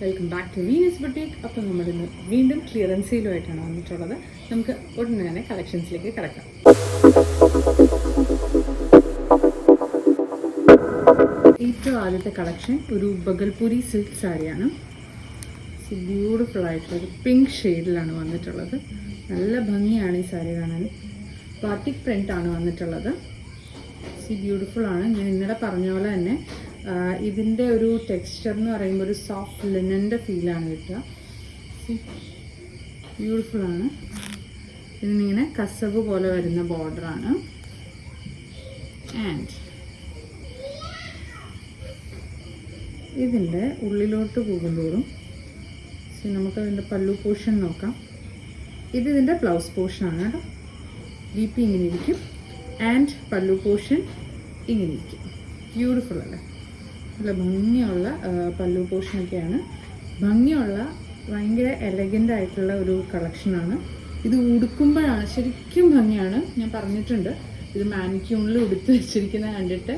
Welcome back to Venus boutique അപ്പോൾ നമ്മൾ ഇന്ന് വീണ്ടും ക്ലിയറൻസിയിലുമായിട്ടാണ് വന്നിട്ടുള്ളത്. നമുക്ക് ഉടനെ തന്നെ കളക്ഷൻസിലേക്ക് കിടക്കാം. ഏറ്റവും ആദ്യത്തെ കളക്ഷൻ ഒരു ബഗൽപുരി സിൽക്ക് സാരിയാണ്. ബ്യൂട്ടിഫുൾ ആയിട്ടുള്ള ഒരു പിങ്ക് ഷെയ്ഡിലാണ് വന്നിട്ടുള്ളത്. നല്ല ഭംഗിയാണ് ഈ സാരി കാണാൻ. പാർട്ടിക് പ്രിന്റ് ആണ് വന്നിട്ടുള്ളത്. സി ബ്യൂട്ടിഫുൾ ആണ്. ഞാൻ ഇന്നലെ പറഞ്ഞ പോലെ തന്നെ ഇതിന്റെ ഒരു ടെക്സ്ചർ എന്ന് പറയുമ്പോൾ ഒരു സോഫ്റ്റ് ലിനന്റെ ഫീലാണ് കിട്ടുക ബ്യൂട്ടിഫുൾ ആണ്. ഇതിനിങ്ങനെ കസവ് പോലെ വരുന്ന ബോർഡറാണ് ആൻഡ് ഇതിന്റെ ഉള്ളിലോട്ട് പോകുന്തോറും നമുക്ക് അതിന്റെ പല്ലു പോർഷൻ നോക്കാം. ഇത് ഇതിന്റെ ബ്ലൗസ് പോർഷനാണ് കേട്ടോ. ഡി പി ഇങ്ങനെ ഇരിക്കും. ആൻഡ് പല്ലു പോർഷൻ ഇങ്ങനെ ഇരിക്കും. ബ്യൂട്ടിഫുൾ അല്ലേ? നല്ല ഭംഗിയുള്ള പല്ലു പോർഷനൊക്കെയാണ് ഭംഗിയുള്ള ഭയങ്കര എലഗന്റ് ആയിട്ടുള്ള ഒരു കളക്ഷനാണ് ഇത് ഉടുക്കുമ്പോഴാണ് ശരിക്കും ഭംഗിയാണ്. ഞാൻ പറഞ്ഞിട്ടുണ്ട് ഇത് മാനിക്യൂണിൽ ഉടുത്ത് വെച്ചിരിക്കുന്നത് കണ്ടിട്ട്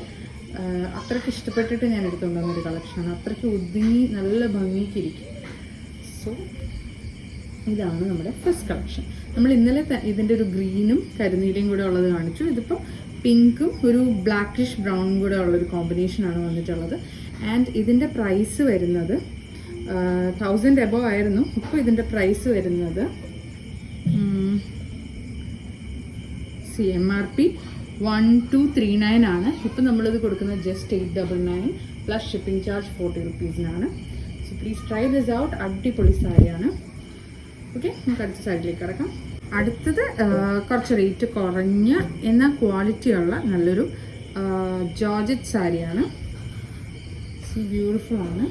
അത്രയ്ക്ക് ഇഷ്ടപ്പെട്ടിട്ട് ഞാൻ എടുത്തുകൊണ്ടുവന്നൊരു കളക്ഷനാണ് അത്രയ്ക്ക് ഒതുങ്ങി നല്ല ഭംഗിക്കിരിക്കും സോ ഇതാണ് നമ്മുടെ ഫസ്റ്റ് കളക്ഷൻ നമ്മൾ ഇന്നലെ ഇതിന്റെ ഒരു ഗ്രീനും കരുനീലയും കൂടെ ഉള്ളത് കാണിച്ചു. ഇതിപ്പോൾ പിങ്കും ഒരു ബ്ലാക്കിഷ് ബ്രൗണും കൂടെ ഉള്ളൊരു കോമ്പിനേഷനാണ് വന്നിട്ടുള്ളത്. ആൻഡ് ഇതിന്റെ പ്രൈസ് വരുന്നത് തൗസൻഡ് എബോ ആയിരുന്നു. ഇപ്പോൾ ഇതിന്റെ പ്രൈസ് വരുന്നത് C M R P one two three nine ആണ്. ഇപ്പം നമ്മളിത് കൊടുക്കുന്നത് just eight double nine plus shipping charge forty റുപ്പീസിനാണ് so please try this out അടിപൊളി സാരിയാണ്. ഓക്കെ നമുക്ക് അടുത്ത സൈഡിലേക്ക് കിടക്കാം. അടുത്തത് കുറച്ച് റേറ്റ് കുറഞ്ഞ എന്നാൽ ക്വാളിറ്റി ഉള്ള നല്ലൊരു ജോർജറ്റ് സാരിയാണ്. ബ്യൂട്ടിഫുൾ ആണ്.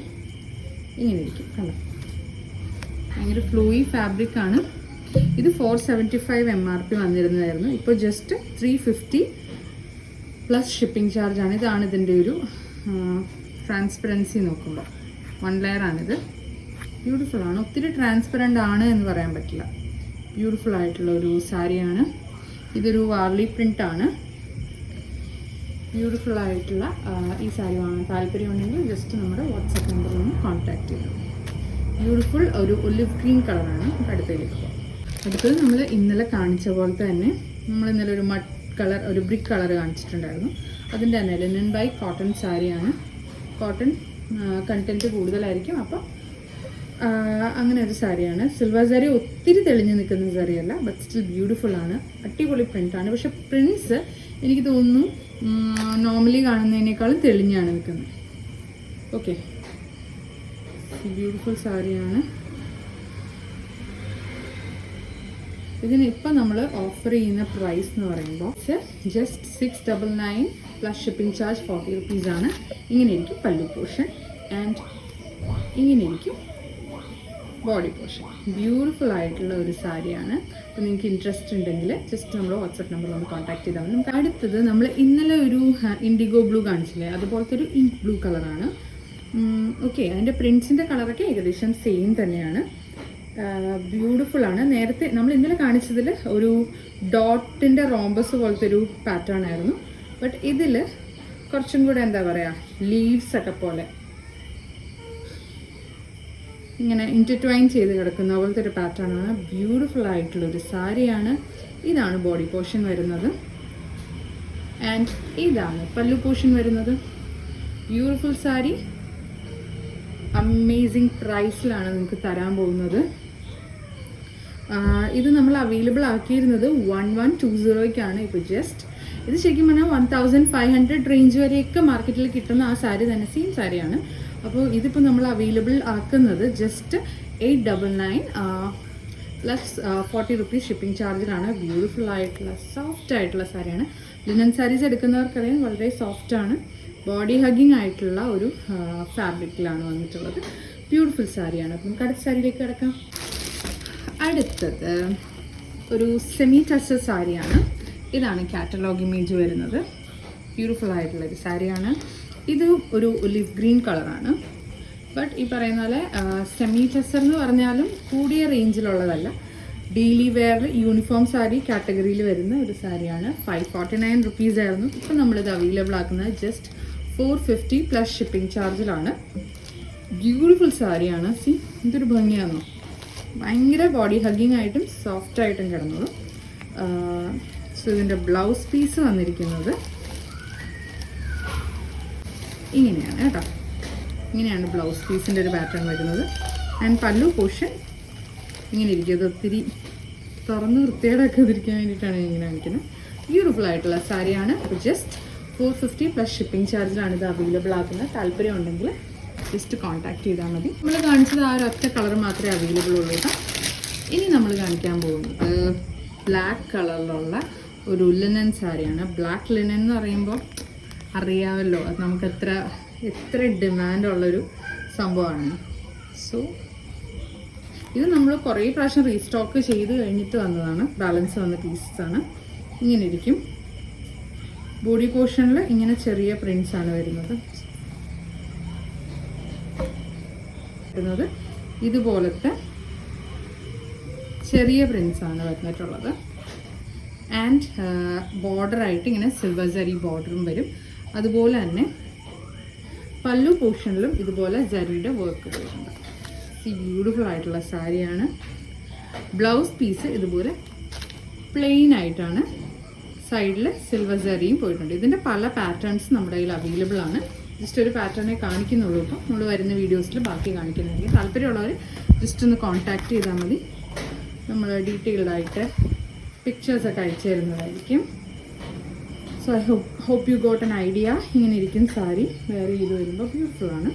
ഇങ്ങനെ ഇരിക്കും കണ്ടോ? ഭയങ്കര ഫ്ലൂയി ഫാബ്രിക് ആണ്. ഇത് four seventy five M R P വന്നിരുന്നതായിരുന്നു. ഇപ്പോൾ just three fifty plus shipping charge ആണ്. ഇതാണ് ഇതിന്റെ ഒരു ട്രാൻസ്പെറൻസി നോക്കുമ്പോൾ വൺ ലെയർ ആണിത്. ബ്യൂട്ടിഫുൾ ആണ്. ഒത്തിരി ട്രാൻസ്പെറന്റ് ആണ് എന്ന് പറയാൻ പറ്റില്ല. ബ്യൂട്ടിഫുൾ ആയിട്ടുള്ള ഒരു സാരിയാണ്. ഇതൊരു വാർലി പ്രിന്റ് ആണ്. ബ്യൂട്ടിഫുൾ ആയിട്ടുള്ള ഈ സാരി വാങ്ങാൻ താല്പര്യമുണ്ടെങ്കിൽ ജസ്റ്റ് നമ്മുടെ വാട്സപ്പ് നമ്പറിൽ നിന്ന് കോൺടാക്ട് ചെയ്യുക ബ്യൂട്ടിഫുൾ ഒരു ഒലിവ് ഗ്രീൻ കളറാണ് അടുത്തേക്ക് അടുത്തത് നമ്മൾ ഇന്നലെ കാണിച്ച പോലെ തന്നെ നമ്മൾ ഇന്നലെ ഒരു മഡ് കളർ ഒരു ബ്രിക്ക് കളർ കാണിച്ചിട്ടുണ്ടായിരുന്നു. അതിന്റെ തന്നെ ലിനൻ ബൈ കോട്ടൺ സാരിയാണ്. കോട്ടൺ കണ്ടന്റ് കൂടുതലായിരിക്കും. അപ്പോൾ അങ്ങനെ ഒരു സാരിയാണ്. സിൽവർ സാരി ഒത്തിരി തെളിഞ്ഞു നിൽക്കുന്ന സാരിയല്ല ബട്ട് സ്റ്റിൽ ബ്യൂട്ടിഫുൾ ആണ്. അടിപൊളി പ്രിന്റാണ് പക്ഷെ പ്രിൻസ് എനിക്ക് തോന്നുന്നു നോർമലി കാണുന്നതിനേക്കാളും തെളിഞ്ഞാണ് നിൽക്കുന്നത്. ഓക്കെ ബ്യൂട്ടിഫുൾ സാരിയാണ്. ഇതിന് ഇപ്പം നമ്മൾ ഓഫർ ചെയ്യുന്ന പ്രൈസ് എന്ന് പറയുമ്പോൾ just six double nine plus shipping charge forty റുപ്പീസാണ് ഇങ്ങനെ ഇരിക്കും പല്ലു പോർഷൻ ആൻഡ് ഇങ്ങനെ ഇരിക്കും ബോഡി പോർഷൻ ബ്യൂട്ടിഫുൾ ആയിട്ടുള്ള ഒരു സാരിയാണ്. അപ്പോൾ നിങ്ങൾക്ക് ഇൻട്രസ്റ്റ് ഉണ്ടെങ്കിൽ ജസ്റ്റ് നമ്മൾ വാട്സപ്പ് നമ്പറിൽ ഒന്ന് കോൺടാക്ട് ചെയ്താൽ നമുക്ക് അടുത്തത് നമ്മൾ ഇന്നലെ ഒരു ഇൻഡിഗോ ബ്ലൂ കാണിച്ചില്ലേ? അതുപോലത്തെ ഒരു ഇങ്ക് ബ്ലൂ കളറാണ് ഓക്കെ അതിന്റെ പ്രിൻസിന്റെ കളറൊക്കെ ഏകദേശം സെയിം തന്നെയാണ്. ബ്യൂട്ടിഫുൾ ആണ്. നേരത്തെ നമ്മൾ ഇന്നലെ കാണിച്ചതിൽ ഒരു ഡോട്ടിന്റെ റോംബസ് പോലത്തെ ഒരു പാറ്റേൺ ആയിരുന്നു. ബട്ട് ഇതിൽ കുറച്ചും കൂടെ എന്താ പറയുക ലീവ്സ് ഒക്കെ പോലെ. ഇങ്ങനെ ഇന്റർട്വൈൻ ചെയ്ത് കിടക്കുന്ന പോലത്തെ ഒരു പാറ്റേൺ ആണ്. ബ്യൂട്ടിഫുൾ ആയിട്ടുള്ള ഒരു സാരിയാണ്. ഇതാണ് ബോഡി പോർഷൻ വരുന്നത്. ആൻഡ് ഇതാണ് പല്ലു പോർഷൻ വരുന്നത്. ബ്യൂട്ടിഫുൾ സാരി. അമേസിങ് പ്രൈസിലാണ് നിങ്ങൾക്ക് തരാൻ പോകുന്നത്. ഇത് നമ്മൾ അവൈലബിൾ ആക്കിയിരുന്നത് വൺ വൺ ടു സീറോയ്ക്കാണ് ഇപ്പോൾ ജസ്റ്റ് ഇത് ശരിക്കും പറഞ്ഞാൽ one thousand five hundred range വരെയൊക്കെ മാർക്കറ്റിൽ കിട്ടുന്ന ആ സാരി തന്നെ സെയിം സാരിയാണ്. അപ്പോൾ ഇതിപ്പോൾ നമ്മൾ അവൈലബിൾ ആക്കുന്നത് just eight double nine plus forty rupees shipping ചാർജിലാണ് beautiful ആയിട്ടുള്ള സോഫ്റ്റ് ആയിട്ടുള്ള സാരിയാണ്. ലിനൻ സാരീസ് എടുക്കുന്നവർക്കറിയാം വളരെ സോഫ്റ്റ് ആണ്. ബോഡി ഹഗ്ഗിങ് ആയിട്ടുള്ള ഒരു ഫാബ്രിക്കിലാണ് വന്നിട്ടുള്ളത്. ബ്യൂട്ടിഫുൾ സാരിയാണ്. അപ്പം നമുക്ക് അടുത്ത സാരിയിലേക്ക് കിടക്കാം. അടുത്തത് ഒരു സെമി ടച്ച് സാരിയാണ്. ഇതാണ് കാറ്റലോഗ് ഇമേജ് വരുന്നത്. ബ്യൂട്ടിഫുൾ ആയിട്ടുള്ള ഒരു സാരിയാണ്. ഇത് ഒരു ഒലിവ് ഗ്രീൻ കളറാണ് ബട്ട് ഈ പറയുന്ന പോലെ സെമി ടെസർ എന്ന് പറഞ്ഞാലും കൂടിയ റേഞ്ചിലുള്ളതല്ല ഡെയിലി വെയർ യൂണിഫോം സാരി കാറ്റഗറിയിൽ വരുന്ന ഒരു സാരിയാണ്. ഫൈവ് ഫോർട്ടി നയൻ റുപ്പീസ് ആയിരുന്നു. ഇപ്പം നമ്മളിത് അവൈലബിൾ ആക്കുന്നത് just four fifty plus shipping ചാർജിലാണ് beautiful സാരിയാണ്. സി എന്തൊരു ഭംഗിയാണോ ഭയങ്കര ബോഡി ഹഗ്ഗിങ് ആയിട്ടും സോഫ്റ്റ് ആയിട്ടും സോ ഇതിന്റെ ബ്ലൗസ് പീസ് വന്നിരിക്കുന്നത്. ഇങ്ങനെയാണ് കേട്ടോ. ഇങ്ങനെയാണ് ബ്ലൗസ് പീസിന്റെ ഒരു പാറ്റേൺ വരുന്നത്. ആൻഡ് പല്ലു പോഷൻ ഇങ്ങനെ ഇരിക്കും അത് ഒത്തിരി തുറന്ന് വൃത്തിയേടൊക്കെ ഇതിരിക്കാൻ വേണ്ടിയിട്ടാണ് ഞാൻ ഇങ്ങനെ കാണിക്കുന്നത്. ബ്യൂട്ടിഫുൾ ആയിട്ടുള്ള സാരിയാണ്. Just four fifty plus shipping ചാർജിലാണ് ഇത് അവൈലബിൾ ആക്കുന്നത്. താല്പര്യം ഉണ്ടെങ്കിൽ ജസ്റ്റ് കോൺടാക്ട് ചെയ്താൽ മതി. നമ്മൾ കാണിച്ചത് ആ ഒരു ഒറ്റ കളർ മാത്രമേ അവൈലബിൾ ഉള്ളൂ കേട്ടോ. ഇനി നമ്മൾ കാണിക്കാൻ പോകുന്നത് ബ്ലാക്ക് കളറിലുള്ള ഒരു ലിനൻ സാരിയാണ്. ബ്ലാക്ക് ലിനൻ എന്ന് പറയുമ്പോൾ അറിയാമല്ലോ. അത് നമുക്ക് എത്ര എത്ര ഡിമാൻഡുള്ളൊരു സംഭവമാണ്. സോ ഇത് നമ്മൾ കുറേ പ്രാവശ്യം റീസ്റ്റോക്ക് ചെയ്ത് കഴിഞ്ഞിട്ട് വന്നതാണ്. ബാലൻസ് വന്ന പീസസ് ആണ്. ഇങ്ങനെ ഇരിക്കും. ബോഡി പോർഷനിൽ ഇങ്ങനെ ചെറിയ പ്രിൻസ് ആണ് വരുന്നത്. വരുന്നത് ഇതുപോലത്തെ ചെറിയ പ്രിൻസ് ആണ് വന്നിട്ടുള്ളത്. ആൻഡ് ബോർഡറായിട്ട് ഇങ്ങനെ സിൽവർ ജരി ബോർഡറും വരും. അതുപോലെ തന്നെ പല്ലു പോർഷനിലും ഇതുപോലെ ജരിയുടെ വർക്ക് വരുന്നുണ്ട്. ബ്യൂട്ടിഫുൾ ആയിട്ടുള്ള സാരിയാണ്. ബ്ലൗസ് പീസ് ഇതുപോലെ പ്ലെയിൻ ആയിട്ടാണ് സൈഡിൽ സിൽവർ ജറിയും പോയിട്ടുണ്ട്. ഇതിന്റെ പല പാറ്റേൺസ് നമ്മുടെ കയ്യിൽ അവൈലബിൾ ആണ്. ജസ്റ്റ് ഒരു പാറ്റേണെ കാണിക്കുന്നുള്ളൂ ഇപ്പം. നമ്മൾ വരുന്ന വീഡിയോസിൽ ബാക്കി കാണിക്കുന്നുണ്ടെങ്കിൽ താല്പര്യമുള്ളവർ ജസ്റ്റ് ഒന്ന് കോൺടാക്ട് ചെയ്താൽ മതി. നമ്മൾ ഡീറ്റെയിൽഡായിട്ട് പിക്ചേഴ്സൊക്കെ അയച്ചു തരുന്നതായിരിക്കും. So I hope you got an idea ഇങ്ങനെ ഇരിക്കും സാരി. വേറെ ചെയ്ത് വരുമ്പോൾ ബ്യൂട്ടിഫുൾ ആണ്.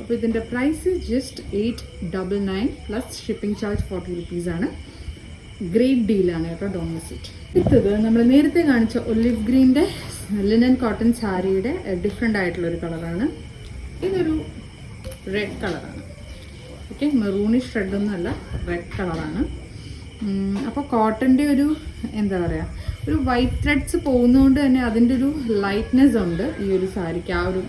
അപ്പോൾ ഇതിന്റെ price just eight double nine plus shipping charge forty rupees ആണ്. ഗ്രേറ്റ് ഡീലാണ് കേട്ടോ ഡോമിസിറ്റ് അടുത്തത് നമ്മൾ നേരത്തെ കാണിച്ച ഒലിവ് ഗ്രീന്റെ ലിനൻ കോട്ടൺ സാരിയുടെ ഡിഫറെന്റ് ആയിട്ടുള്ളൊരു കളറാണ് ഇതൊരു റെഡ് കളറാണ് ഓക്കെ മെറൂണിഷ് റെഡ് ഒന്നുമല്ല റെഡ് കളറാണ് അപ്പോൾ കോട്ടന്റെ ഒരു എന്താ പറയുക ഒരു വൈറ്റ് ത്രെഡ്സ് പോകുന്നതുകൊണ്ട് തന്നെ അതിന്റെ ഒരു ലൈറ്റ്നെസ് ഉണ്ട് ഈ ഒരു സാരിക്ക്. ആ ഒരു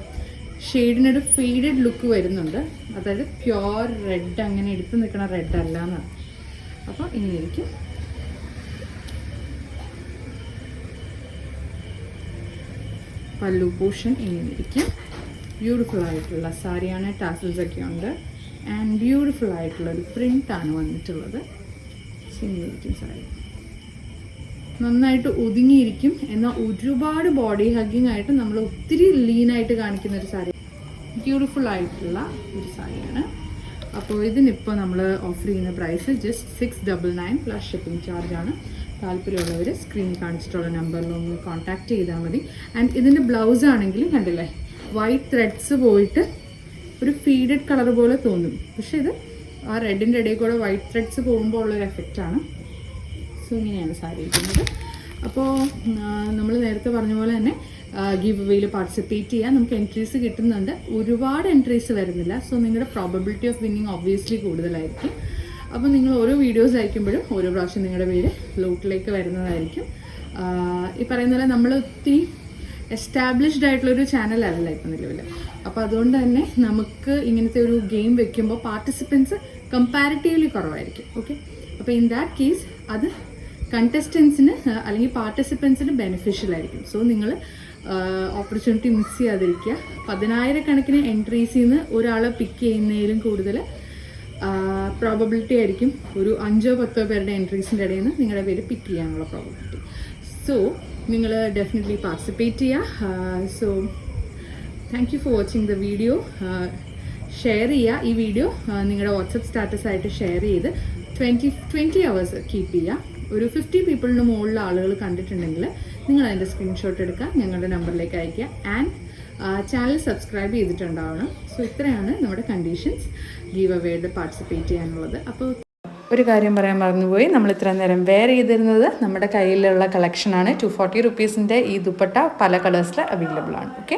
ഷെയ്ഡിനൊരു ഫെയ്ഡഡ് ലുക്ക് വരുന്നുണ്ട്. അതായത് പ്യുവർ റെഡ് അങ്ങനെ എടുത്ത് നിൽക്കണ റെഡ് അല്ല എന്നാണ്. അപ്പോൾ ഇങ്ങനെ ഇരിക്കും പല്ലു പോഷൻ ഇങ്ങനെ ഇരിക്കും ബ്യൂട്ടിഫുൾ ആയിട്ടുള്ള സാരിയാണ് ടാസൽസ് ഒക്കെ ഉണ്ട്. ആൻഡ് ബ്യൂട്ടിഫുൾ ആയിട്ടുള്ള ഒരു പ്രിന്റാണ് വന്നിട്ടുള്ളത്. ഇങ്ങനെ ഇരിക്കും സാരി. നന്നായിട്ട് ഒതുങ്ങിയിരിക്കും എന്നാൽ ഒരുപാട് ബോഡി ഹഗ്ഗിങ് ആയിട്ട് നമ്മൾ ഒത്തിരി ലീനായിട്ട് കാണിക്കുന്ന ഒരു സാരി. ബ്യൂട്ടിഫുൾ ആയിട്ടുള്ള ഒരു സാരിയാണ്. അപ്പോൾ ഇതിനിപ്പോൾ നമ്മൾ ഓഫർ ചെയ്യുന്ന price just six double nine plus shipping ചാർജാണ് താല്പര്യമുള്ളവർ സ്ക്രീൻ കാണിച്ചിട്ടുള്ള നമ്പറിൽ ഒന്ന് കോൺടാക്ട് ചെയ്താൽ മതി. ആൻഡ് ഇതിന്റെ ബ്ലൗസ് ആണെങ്കിലും കണ്ടില്ലേ വൈറ്റ് ത്രെഡ്സ് പോയിട്ട് ഒരു ഫീഡഡ് കളർ പോലെ തോന്നും. പക്ഷേ ഇത് ആ റെഡിന്റെ ഇടയിൽ കൂടെ വൈറ്റ് ത്രെഡ്സ് പോകുമ്പോൾ ഉള്ളൊരു എഫക്റ്റാണ് സോ ഇങ്ങനെയാണ് സാരി ഇരിക്കുന്നത്. അപ്പോൾ നമ്മൾ നേരത്തെ പറഞ്ഞ പോലെ തന്നെ ഗീവ് വേയിൽ പാർട്ടിസിപ്പേറ്റ് ചെയ്യാം നമുക്ക് എൻട്രീസ് കിട്ടുന്നുണ്ട്. ഒരുപാട് എൻട്രീസ് വരുന്നില്ല. സോ നിങ്ങളുടെ പ്രോബബിലിറ്റി ഓഫ് വിന്നിങ് ഒബ്വിയസ്ലി കൂടുതലായിരിക്കും. അപ്പോൾ നിങ്ങൾ ഓരോ വീഡിയോസ് അയക്കുമ്പോഴും ഓരോ പ്രാവശ്യം നിങ്ങളുടെ പേര് ലോട്ടിലേക്ക് വരുന്നതായിരിക്കും. ഈ പറയുന്ന പോലെ നമ്മൾ ഒത്തിരി എസ്റ്റാബ്ലിഷ്ഡ് ആയിട്ടുള്ളൊരു അല്ല ഇപ്പം നിലവിൽ അപ്പോൾ അതുകൊണ്ട് തന്നെ നമുക്ക് ഇങ്ങനത്തെ ഒരു ഗെയിം വെക്കുമ്പോൾ പാർട്ടിസിപ്പൻസ് കമ്പാരിറ്റീവ്ലി കുറവായിരിക്കും. ഓക്കെ അപ്പോൾ ഇൻ ദാറ്റ് കേസ് അത് കണ്ടസ്റ്റൻസിന് അല്ലെങ്കിൽ പാർട്ടിസിപ്പൻസിന് ബെനിഫിഷ്യൽ ആയിരിക്കും. സോ നിങ്ങൾ ഓപ്പർച്യൂണിറ്റി മിസ് ചെയ്യാതിരിക്കുക. പതിനായിരക്കണക്കിന് എൻട്രീസിൽ നിന്ന് ഒരാളെ പിക്ക് ചെയ്യുന്നതിലും കൂടുതൽ പ്രോബബിലിറ്റി ആയിരിക്കും. ഒരു അഞ്ചോ പത്തോ പേരുടെ എൻട്രീസിന്റെ ഇടയിൽ നിന്ന് നിങ്ങളുടെ പേര് പിക്ക് ചെയ്യാനുള്ള പ്രോബബിലിറ്റി സോ നിങ്ങൾ ഡെഫിനറ്റ്ലി പാർട്ടിസിപ്പേറ്റ് ചെയ്യുക. So thank you for watching the video share ചെയ്യുക. ഈ വീഡിയോ നിങ്ങളുടെ വാട്സപ്പ് സ്റ്റാറ്റസ് ആയിട്ട് ഷെയർ ചെയ്ത് ട്വന്റി ട്വന്റി അവേഴ്സ് കീപ്പ് ചെയ്യുക. ഒരു ഫിഫ്റ്റി പീപ്പിളിന് മുകളിലുള്ള ആളുകൾ കണ്ടിട്ടുണ്ടെങ്കിൽ നിങ്ങൾ അതിന്റെ സ്ക്രീൻഷോട്ട് എടുക്കുക ഞങ്ങളുടെ നമ്പറിലേക്ക് അയയ്ക്കുക. ആൻഡ് ചാനൽ സബ്സ്ക്രൈബ് ചെയ്തിട്ടുണ്ടാവണം. സോ ഇത്രയാണ് നമ്മുടെ കണ്ടീഷൻസ് ഗീവ് അവേയുടെ പാർട്ടിസിപ്പേറ്റ് ചെയ്യാനുള്ളത്. അപ്പോൾ ഒരു കാര്യം പറയാൻ മറന്നുപോയി. നമ്മൾ ഇത്ര നേരം വെയർ ചെയ്തിരുന്നത് നമ്മുടെ കയ്യിലുള്ള കളക്ഷനാണ് ടു ഫോർട്ടി റുപ്പീസിന്റെ ഈ ദുപ്പട്ട പല കളേഴ്സിൽ അവൈലബിൾ ആണ്. ഓക്കെ